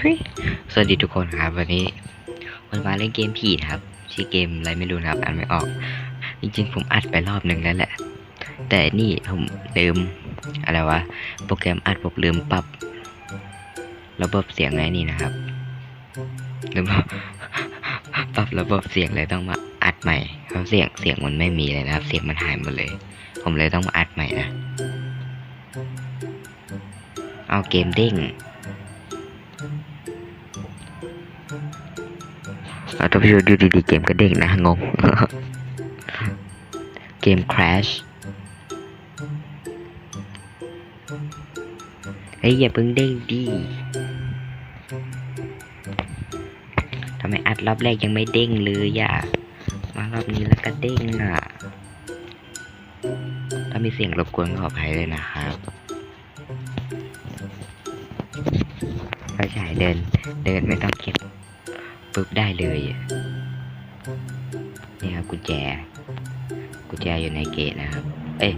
ทุยสวัสดีทุกคนครับ วันนี้วันมาเล่นเกมผีนะครับชื่อเกมอะไรไม่รู้นะครับอ่านไม่ออก จริงๆผมอัดไปรอบหนึ่งแล้วแหละ แต่นี่ผมลืมอะไรวะโปรแกรมอัดผมลืมปรับ ระบบเสียงไงนี่นะครับลืมปรับระบบเสียงเลยต้องมาอัดใหม่เพราะเสียงเสียงมันไม่มีเลยนะครับ เสียงมันหายหมดเลย ผมเลยต้องมาอัดใหม่นะเอาเกมเด้ง เราต้องไปดูดูดีๆเกมก็เด้งนะงง เกม crash เฮ้ยอย่าเพิ่งเด้งดิทำไมอัดรอบแรกยังไม่เด้งเลยอะมารอบนี้แล้วก็เด้งอะ ถ้ามีเสียงรบกวนก็ขออภัยเลยนะครับก็ฉายเดิน เดินไม่ต้องเก็บ ปุ๊บได้เลยนี่ครับกุญแจ กุญแจอยู่ในเกตนะครับ เอ้ย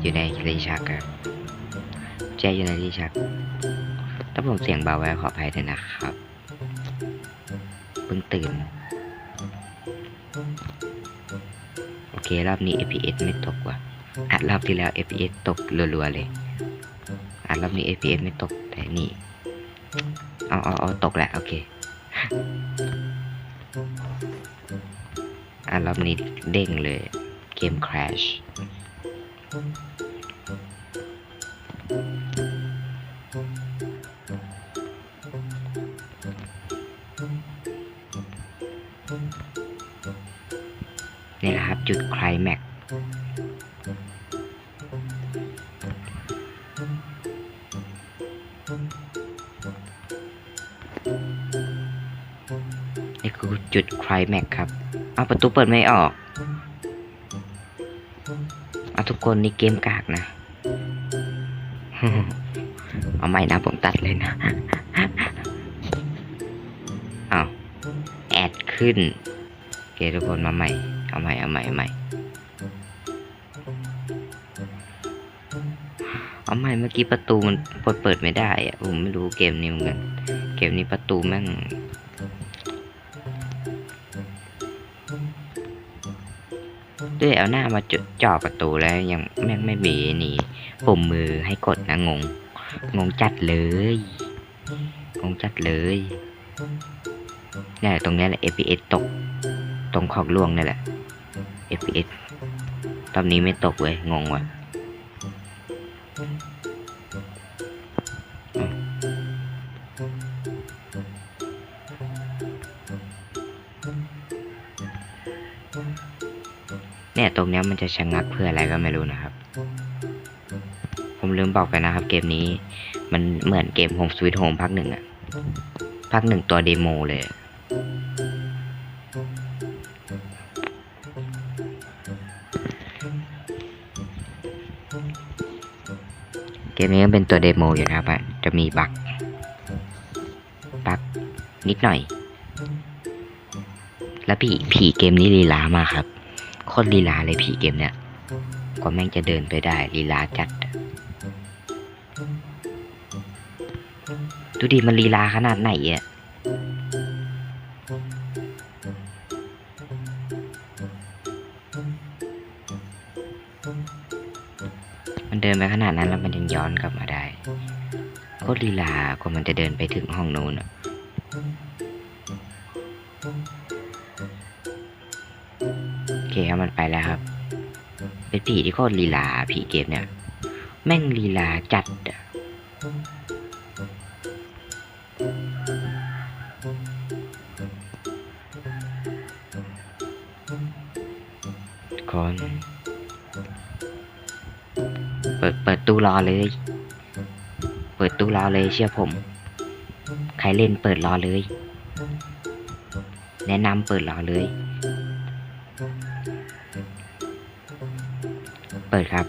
อยู่ในลิ้นชักครับกุญแจอยู่ในลิ้นชักถ้าผมเสียงเบาไว้ขออภัยด้วยนะครับเพิ่งตื่น โอเค รอบนี้ FPS ไม่ตกว่ะอัดรอบที่แล้ว FPS ตกรัวๆเลยอัดรอบนี้ FPS ไม่ตกแต่นี่ เอาเอาเอาตกแหละ โอเค อันรอบนี้เด้งเลย เกมคราชนี่แหละครับ จุดไคลแม็ก จุดไคลแม็กซ์ครับ เอาประตูเปิดไม่ออกเอาทุกคนนี่เกมกากนะ เอาใหม่นะผมตัดเลยนะ เอาแอดขึ้นเคทุกคนมาใหม่ เอาใหม่ เอาใหม่ เอาใหม่ เอาใหม่เมื่อกี้ประตูมันเปิดเปิดไม่ได้อะผมไม่รู้เกมนี้เหมือนกัน เกมนี้ประตูแม่ง ด้วยเอาหน้ามาจุดจ่อประตูแล้วยังแม่งไม่มีนี่ปุ่มมือให้กดนะงง งงจัดเลย งงจัดเลยเนี่ยตรงนี้แหละ FPS ตก ตรงขอบล่วงนี่แหละ FPS ตอนนี้ไม่ตกเว้ยงงว่ะ เนี่ยตรงเนี้ยมันจะชะงักเพื่ออะไรก็ไม่รู้นะครับ ผมลืมบอกไปนะครับ เกมนี้ มันเหมือนเกม Home Sweet Home ภาคหนึ่งอะภาคหนึ่งตัวเดโมเลย เกมนี้ก็เป็นตัวเดโมอยู่นะครับจะมีบั๊กบั๊กนิดหน่อย แล้วผีผีเกมนี้ลีลามากครับ โคตรลีลาเลยผีเกมเนี้ยกว่าแม่งจะเดินไปได้ลีลาจัด ดูดิมันลีลาขนาดไหนอะมันเดินไปขนาดนั้นแล้วมันยังย้อนกลับมาได้ โคตรลีลากว่ามันจะเดินไปถึงห้องนู้นอะ เคครับมันไปแล้วครับ เป็นผีที่โคตรลีลาผีเกมเนี่ย แม่งลีลาจัดอะคนเปิดเปิดตู้รอเลย เปิดตู้รอเลยเชื่อผม ใครเล่นเปิดรอเลย แนะนำเปิดรอเลย เปิดครับ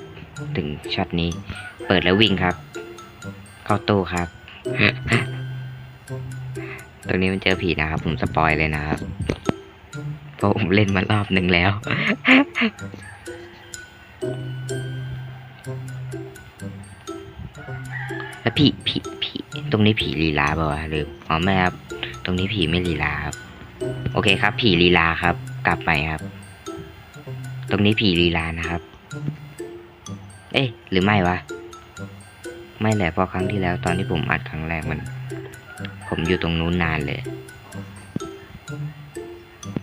ถึงช็อตนี้ เปิดแล้ววิ่งครับ เข้าตู้ครับ ตรงนี้มันเจอผีนะครับ ผมสปอยเลยนะครับเพราะผมเล่นมารอบหนึ่งแล้ว แล้วผีผีผีตรงนี้ผีลีลาเปล่าวะหรืออ๋อไม่ครับ ตรงนี้ผีไม่ลีลาครับ โอเคครับ ผีลีลาครับ กลับไปครับ ตรงนี้ผีลีลานะครับ เอ๊ะหรือไม่วะ ไม่แหละเพราะครั้งที่แล้วตอนที่ผมอัดครั้งแรกมัน ผมอยู่ตรงนู้นนานเลย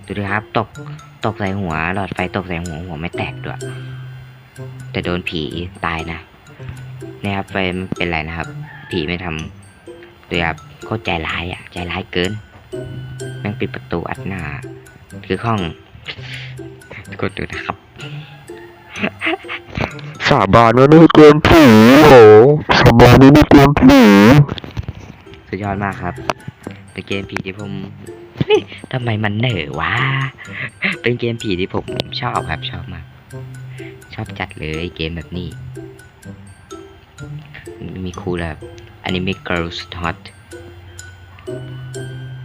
ดูดิครับ ตก ตกใส่หัว หลอดไฟตกใส่หัวหัวไม่แตกด้วย แต่โดนผีตายนะนี่ครับไฟไม่เป็นไรนะครับ ผีไม่ทำดูครับโคตรใจร้ายอะ ใจร้ายเกินแม่งปิดประตูอัดหน้า คือห้องกดดูนะครับาบานว่านี่เกมผีโหสาบานว่านี่เกมผีสุดยอดมากครับ เป็นเกมผีที่ผมทำไมมันเหน่อวะ เป็นเกมผีที่ผมชอบครับชอบมาก ชอบจัดเลยเกมแบบนี้ มีครูแบบอนิเมะ Girls Hot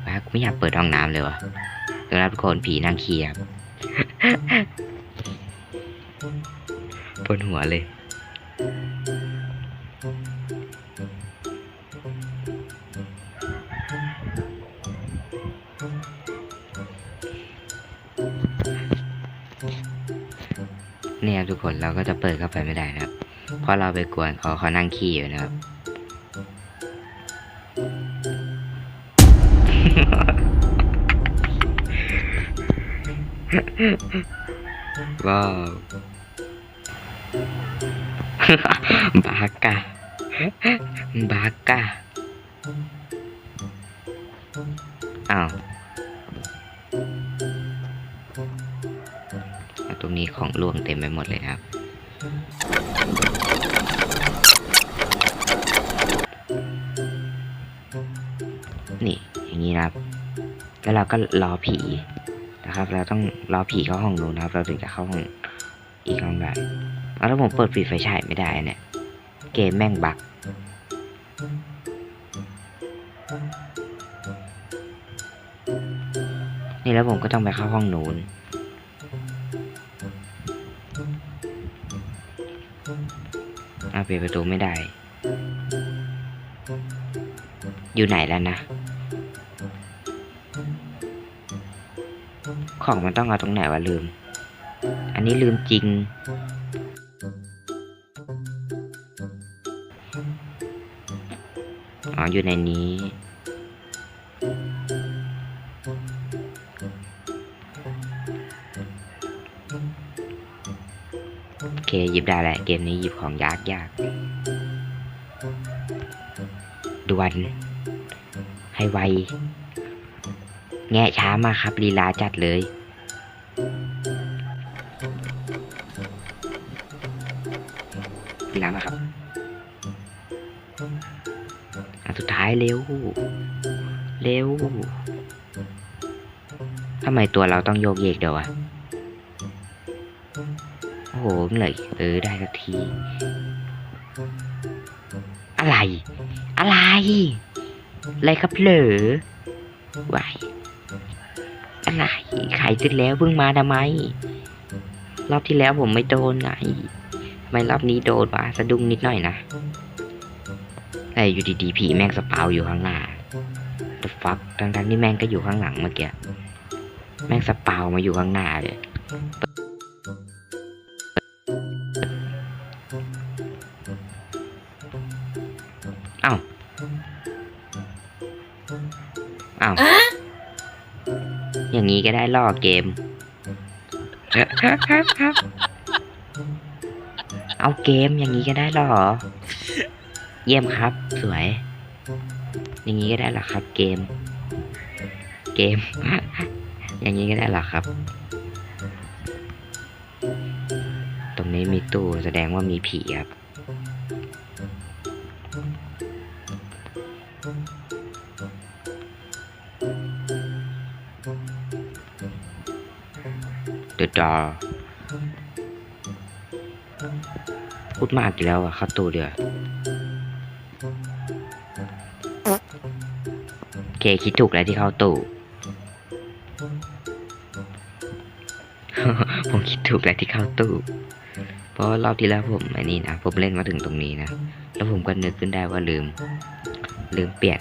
ว้ากูไม่อยากเปิดห้องน้ำเลยวะตรงนั้นทุกคนผีนั่งขี้ครับ ปวดหัวเลยเนี่ยทุกคนเราก็จะเปิดเข้าไปไม่ได้นะครับ เพราะเราไปกวนเขาเขานั่งขี้อยู่นะครับ ว้าว บากาบากาอ้าวตรงนี้ของล่วงเต็มไปหมดเลยครับ นี่อย่างนี้นะครับ แล้วเราก็รอผีนะครับ เราต้องรอผีเข้าห้องนู้นนะครับ เราถึงจะเข้าห้องอีกห้องได้ เอาแล้วผมเปิดปิดไฟฉายไม่ได้เนี่ย เกมแม่งบักนี่แล้วผมก็ต้องไปเข้าห้องนู้นอาปิดประตูไม่ได้ อยู่ไหนแล้วนะ ของมันต้องเอาตรงไหนวะลืม อันนี้ลืมจริง อ๋อยู่ในนี้ โอเค หยิบได้แหละ เกมนี้หยิบของยากยากดวน ให้ไว แงะช้ามากครับลีลาจัดเลยลีลามาครับ อันสุดท้ายเร็ว เร็วทำไมตัวเราต้องโยกเยกเดี๋ยวอะโอ้โหเมื่อไหร่เออได้สักที อะไร อะไร อะไรครับเหลอไหวอะไรขายเสร็จแล้วเพิ่งมาทำไม รอบที่แล้วผมไม่โดนไงทำไมรอบนี้โดนวะสะดุ้งนิดหน่อยนะ แต่อยู่ดีๆผีแม่งสปาวอยู่ข้างหน้า the fuck ทั้งๆที่แม่งก็อยู่ข้างหลังเมื่อกี้แม่งสปาวมาอยู่ข้างหน้าเลยเอ้าเอ้าอย่างนี้ก็ได้ล่อเกม เอาเกมอย่างนี้ก็ได้เหรอ เยี่ยมครับ สวย อย่างนี้ก็ได้หรอครับ เกม เกม อย่างนี้ก็ได้หรอครับ ตรงนี้มีตู้แสดงว่ามีผีครับ The door พูดมากอีกแล้วอะเข้าตู้เดียว คคิดถูกแล้วที่เข้าตู้ผมคิดถูกแล้วที่เข้าตู้ เพราะรอบที่แล้วผมไอ้นี่นะผมเล่นมาถึงตรงนี้นะ แล้วผมก็นึกขึ้นได้ว่าลืม ลืมเปลี่ยน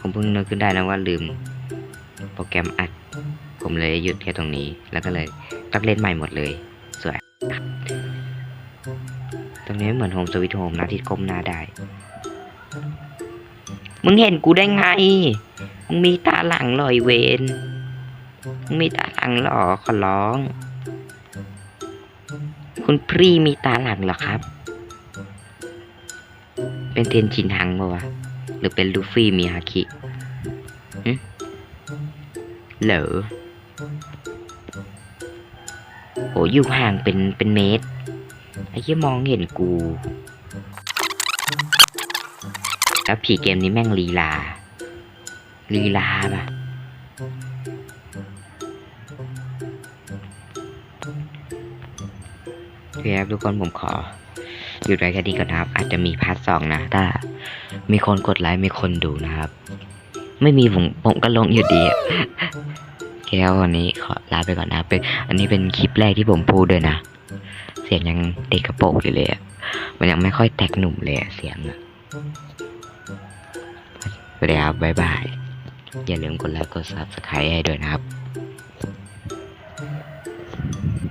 ผมเพิ่งนึกขึ้นได้นะว่าลืม โปรแกรมอัด ผมเลยหยุดแค่ตรงนี้ แล้วก็เลยต้องเล่นใหม่หมดเลย สวย ตรงนี้เหมือนโฮมสวิตโฮมนะที่ก้มหน้าได้ มึงเห็นกูได้ไง มึงมีตาหลังเหรอไอเวนมึงมีตาหลังหรอขอร้อง คุณพรีมีตาหลังเหรอครับ เป็นเทนชินฮังปะวะ หรือเป็นลูฟี่มีฮาคิเหรอโหอยู่ห่างเป็นเป็นเมตร ไอ้ที่มองเห็นกู แล้วผีเกมนี้แม่งลีลา ลีลาปะโอเคครับทุกคนผมขอหยุดไว้แค่นี้ก่อนนะครับ อาจจะมีพาร์ทสองนะ ถ้า มีคนกดไลค์มีคนดูนะครับ ไม่มีผมผมก็ลงอยู่ดีอะโอเคครับวันนี้ขอลาไปก่อนนะครับเป็น อันนี้เป็นคลิปแรกที่ผมพูดด้วยนะ เสียงยังเด็กกระโปรงอยู่เลยอะมันยังไม่ค่อยแตกหนุ่มเลยเสียงอะ สวัสดีครับบ๊ายบาย อย่าลืมกดไลค์กด subscribe ให้ด้วยนะครับ